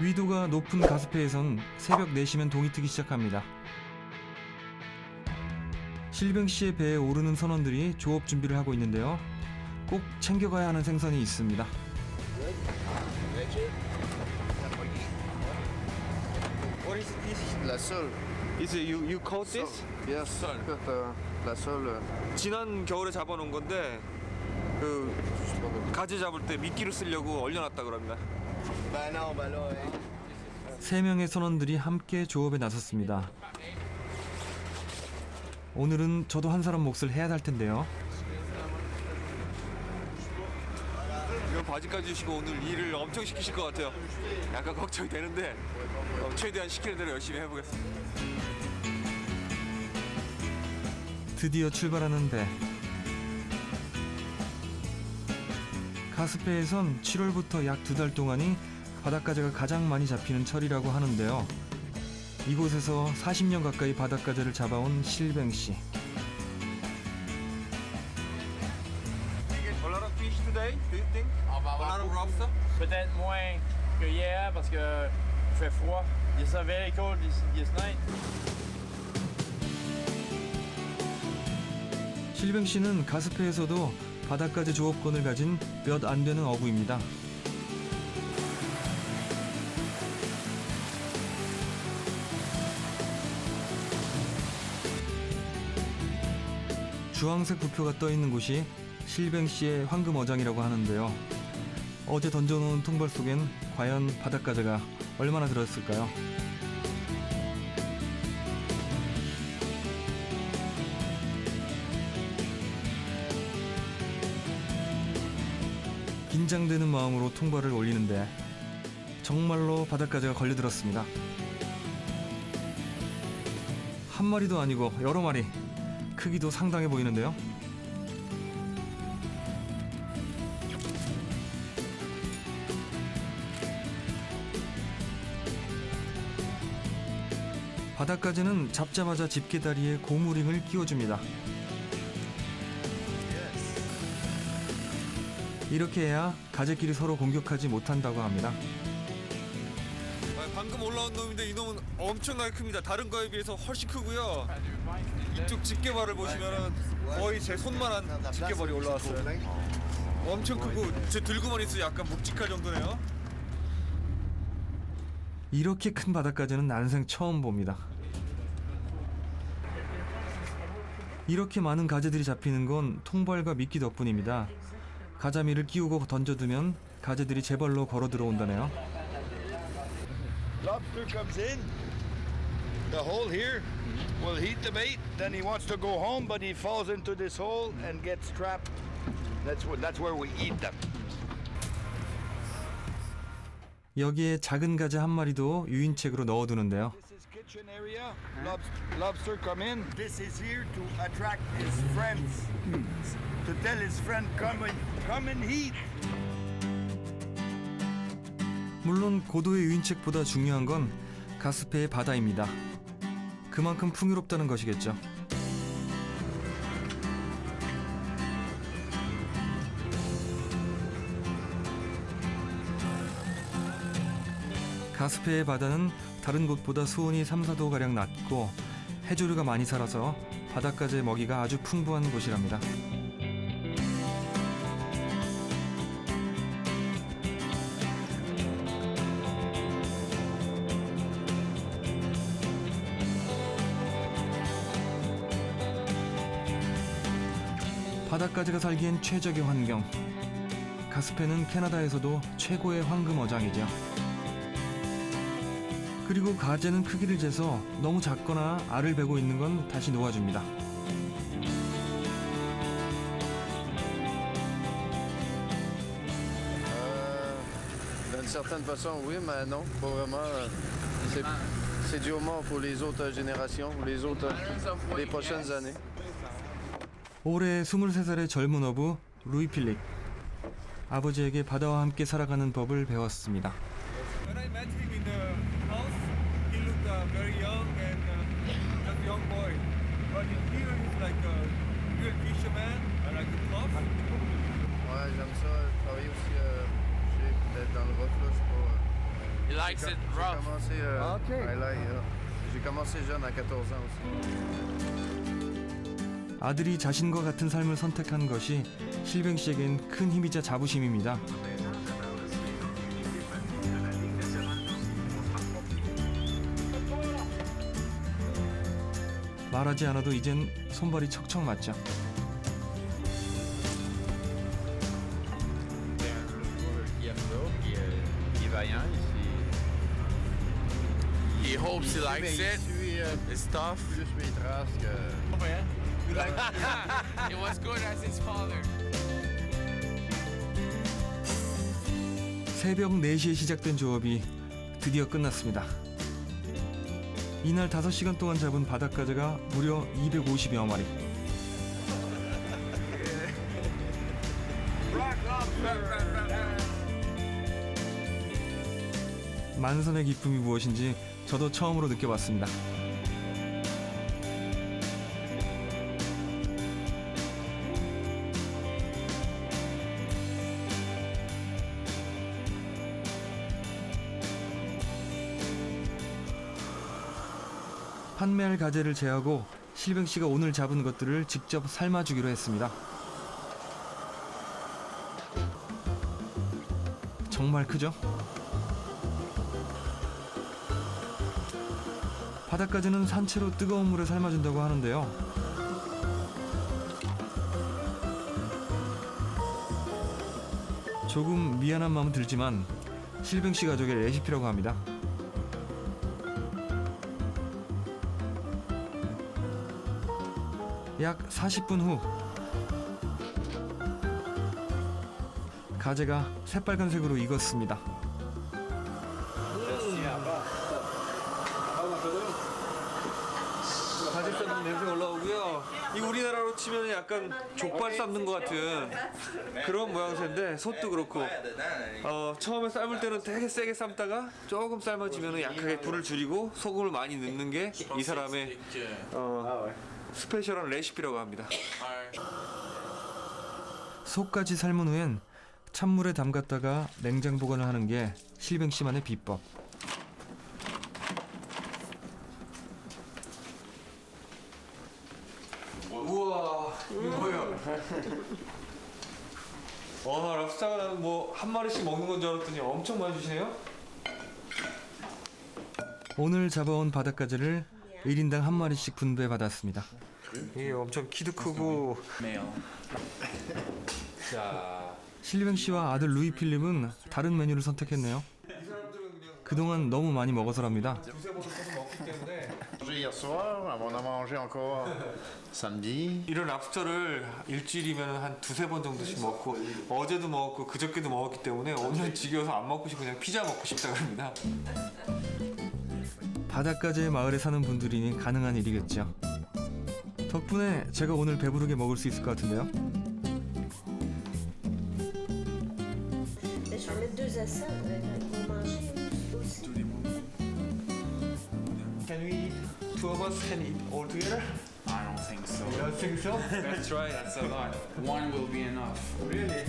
위도가 높은 가스페에선 새벽 4시면 동이 트기 시작합니다. 실병 씨의 배에 오르는 선원들이 조업 준비를 하고 있는데요. 꼭 챙겨가야 하는 생선이 있습니다. What is this? La sole. Is it you you caught this? Yes. Sole. Cut, la sole. 지난 겨울에 잡아놓은 건데 그 가재 잡을 때 미끼를 쓰려고 얼려놨다 그럽니다. 세 명의 선원들이 함께 조업에 나섰습니다. 오늘은 저도 한 사람 몫을 해야 할 텐데요. 이런 바지까지 주시고 오늘 일을 엄청 시키실 것 같아요. 약간 걱정이 되는데 어, 최대한 시키는 대로 열심히 해보겠습니다. 드디어 출발하는 배. 가스배에선 7월부터 약 두 달 동안이 바닷가재가 가장 많이 잡히는 철이라고 하는데요. 이곳에서 40년 가까이 바닷가재를 잡아온 실뱅 씨. A lot of fish today, do you think? On va A avoir lot of beaucoup. lobster? Peut-être moins que hier parce que il fait froid. It's a very cold this, this night. 실뱅 씨는 가스페에서도 바닷가재 조업권을 가진 몇 안 되는 어부입니다. 주황색 부표가 떠 있는 곳이 실뱅 씨의 황금 어장이라고 하는데요. 어제 던져놓은 통발 속엔 과연 바닷가재가 얼마나 들었을까요? 긴장되는 마음으로 통발을 올리는데 정말로 바닷가재가 걸려들었습니다. 한 마리도 아니고 여러 마리. 크기도 상당해 보이는데요. 바닷가재는 잡자마자 집게다리에 고무링을 끼워줍니다. 이렇게 해야 가재끼리 서로 공격하지 못한다고 합니다. 아, 방금 올라온 놈인데 이 놈은 엄청나게 큽니다. 다른 거에 비해서 훨씬 크고요. 이쪽 집게발을 보시면은 거의 제 손만한 집게발이 올라왔어요. 엄청 크고 제 들고만 있어도 약간 묵직할 정도네요. 이렇게 큰 바닷가재는 난생 처음 봅니다. 이렇게 많은 가재들이 잡히는 건 통발과 미끼 덕분입니다. 가자미를 끼우고 던져두면 가재들이 제 발로 걸어 들어온다네요. lobster comes in, the hole here will heat the bait. Then he wants to go home, but he falls into this hole and gets trapped. That's what. That's where we eat them. 여기에 작은 가재 한 마리도 유인책으로 넣어두는데요. This is kitchen area. Lobster, lobster come in. This is here to attract his friends. To tell his friend, come and come and eat. 물론 고도의 유인책보다 중요한 건 가스페의 바다입니다. 그만큼 풍요롭다는 것이겠죠. 가스페의 바다는 다른 곳보다 수온이 3, 4도 가량 낮고 해조류가 많이 살아서 바닷가재 먹이가 아주 풍부한 곳이랍니다. 바닷가재가 살기엔 최적의 환경. 가스페는 캐나다에서도 최고의 황금 어장이죠. 그리고 가재는 크기를 재서 너무 작거나 알을 베고 있는 건 다시 놓아줍니다. Euh, D'une certaine façon, oui, mais non, pas vraiment. euh, C'est, c'est du homard pour les autres générations, pour les autres, les prochaines années. 올해 23살의 젊은 어부 루이 필릭. 아버지에게 바다와 함께 살아가는 법을 배웠습니다. When I met him in the house, he looked uh, very young and uh, just a young boy. But in here, he's like a real fisherman, uh, like a tough. Ouais, j'aime ça. Travailler aussi euh, peut-être dans le rough, là, sais pas. euh, You likes it J'ai rough. commencé, euh, Ok. I like, euh, j'ai commencé jeune à 14 ans aussi. 아들이 자신과 같은 삶을 선택한 것이 실뱅 씨에겐 큰 힘이자 자부심입니다. 말하지 않아도 이젠 손발이 척척 맞죠. euh, He hopes he likes it. euh, It's tough. it was good as his father. 새벽 4시에 시작된 조업이 드디어 끝났습니다. 이날 5시간 동안 잡은 바닷가재가 무려 250여 마리. 만선의 기쁨이 무엇인지 저도 처음으로 느껴봤습니다. 판매할 가재를 제하고 실병 씨가 오늘 잡은 것들을 직접 삶아주기로 했습니다. 정말 크죠? 바닷가재는 산채로 뜨거운 물에 삶아준다고 하는데요. 조금 미안한 마음은 들지만 실병 씨 가족의 레시피라고 합니다. 약 40분 후 가재가 새빨간색으로 익었습니다. 가지 삶는 냄새 올라오고요. 이 우리나라로 치면 약간 족발 삶는 것 같은 그런 모양새인데 솥도 그렇고 어, 처음에 삶을 때는 되게 세게 삶다가 조금 삶아지면 약하게 불을 줄이고 소금을 많이 넣는 게 이 사람의 어, 스페셜한 레시피라고 합니다. 속까지 삶은 후엔 찬물에 담갔다가 냉장 보관을 하는 게 실병 씨만의 비법. 우와 이거 뭐예요? 와 랍스타가 뭐한 마리씩 먹는 건 줄 알았더니 엄청 많이 주시네요. 오늘 잡아온 바닷가재를 1인당 한 마리씩 분배받았습니다. 이게 엄청 키도 크고 자 실병 씨와 아들 루이 필립은 다른 메뉴를 선택했네요. 그동안 너무 많이 먹어서랍니다. 두세 번을 써서 먹기 때문에 Hier soir, on a mangé encore samedi. 이런 랍스터를 일주일이면 한 두세 번 정도씩 먹고 어제도 먹었고 그저께도 먹었기 때문에 오늘 지겨워서 안 먹고 싶고 그냥 피자 먹고 싶다 그럽니다. 바닷가재 마을에 사는 분들이니 가능한 일이겠죠. 덕분에 제가 오늘 배부르게 먹을 수 있을 것 같은데요. Mais je vais mettre deux à ça. Ils vont manger eux aussi. Can we eat? Two of us can eat all together? I don't think so. I think so. Let's try. That's a lot. One will be enough. Really?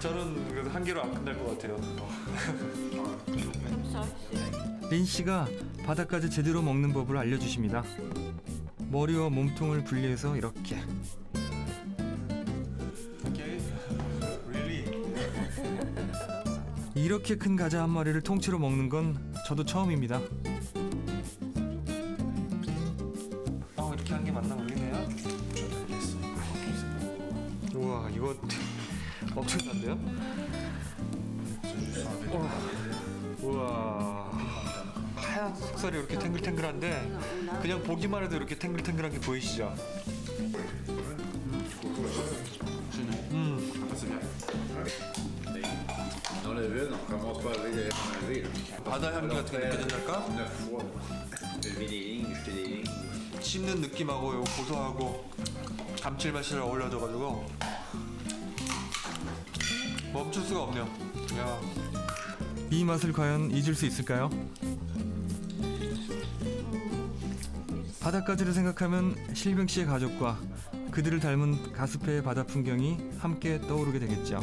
저는 그래도 한 개로 안 끝날 것 같아요. 린 씨가 바닷가재 제대로 먹는 법을 알려주십니다. 머리와 몸통을 분리해서 이렇게? 이렇게 큰 가재 한 마리를 통째로 먹는 건 저도 처음입니다. 어 이렇게 한 게 맞나 모르겠네요. 우와 이거 엄청난데요? 우와 하얀 속살이 이렇게 탱글탱글한데 그냥 보기만 해도 이렇게 탱글탱글한 게 보이시죠? 바다 향기 같은 게 느껴진달까? 씹는 느낌하고 요 고소하고 감칠맛이 어울려져가지고 멈출 수가 없네요. 야. 이 맛을 과연 잊을 수 있을까요? 바닷가재를 생각하면 실병 씨의 가족과 그들을 닮은 가스페의 바다 풍경이 함께 떠오르게 되겠죠.